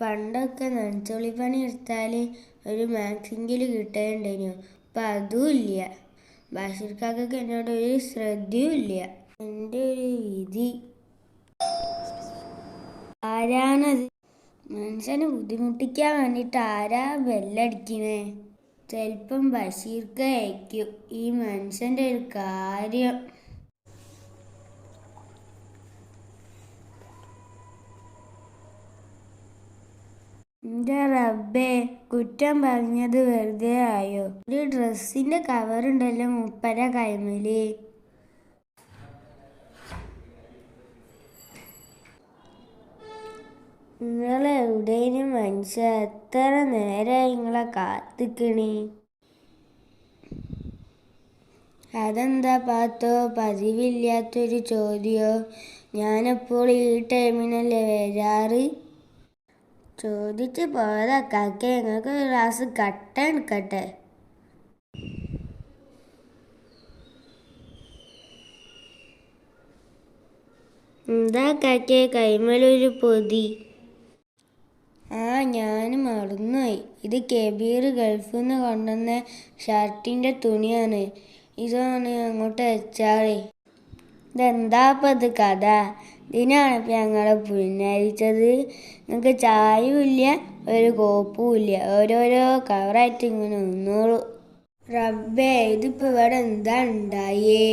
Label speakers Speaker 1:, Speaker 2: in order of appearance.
Speaker 1: പണ്ടൊക്കെ നനച്ചുള്ളി പണി എടുത്താൽ ഒരു മാക്സിങ്കിലും കിട്ടേണ്ടേനു അപ്പം അതും ഇല്ല. ബഷീർക്കാക്കൊക്കെ എന്നോട് ഒരു ശ്രദ്ധയും ഇല്ല. എന്റെ ഒരു വിധി. ആരാണത്? മനുഷ്യനെ ബുദ്ധിമുട്ടിക്കാൻ വേണ്ടിയിട്ട് ആരാ ബെല്ലടിക്കണേ? ചിലപ്പം ബഷീർക്കയക്കും ഈ മനുഷ്യന്റെ ഒരു കാര്യം. എന്റെ റബ്ബേ കുറ്റം പറഞ്ഞത് വെറുതെ ആയോ? ഒരു ഡ്രസ്സിന്റെ കവർ ഉണ്ടല്ലോ മുപ്പര കൈമൽ. എവിടെയും മനുഷ്യ എത്ര നേരമായി നിങ്ങളെ കാത്തിക്കണേ? അതെന്താ പാത്തോ? പതിവില്ലാത്തൊരു ചോദ്യോ? ഞാനപ്പോൾ ഈ ടൈമിനല്ലേ വരാറ് ചോദിച്ച് പോയതാ കാക്ക. ഞങ്ങൾക്ക് ഒരു ഗ്ലാസ് കട്ട. എടുക്കട്ടെ എന്താ കാക്കെ കൈമലൊരു പൊതി? ആ ഞാൻ മറന്നുപോയി. ഇത് കെബീർ ഗൾഫിൽ നിന്ന് കൊണ്ടുവന്ന ഷർട്ടിന്റെ തുണിയാണ്. ഇതാണ് അങ്ങോട്ട് വെച്ചാറേ ഇതെന്താ ഇപ്പം ഇത് കഥ? ഇതിനാണ് ഇപ്പം ഞങ്ങളെ പുന്നരിച്ചത് ഞങ്ങൾക്ക് ചായയും ഇല്ല ഒരു കോപ്പും ഇല്ല ഓരോരോ കവറായിട്ട് ഇങ്ങനെ നിന്നോളൂ. റബ്ബേ ഇതിപ്പോൾ ഇവിടെ എന്താ ഉണ്ടായേ?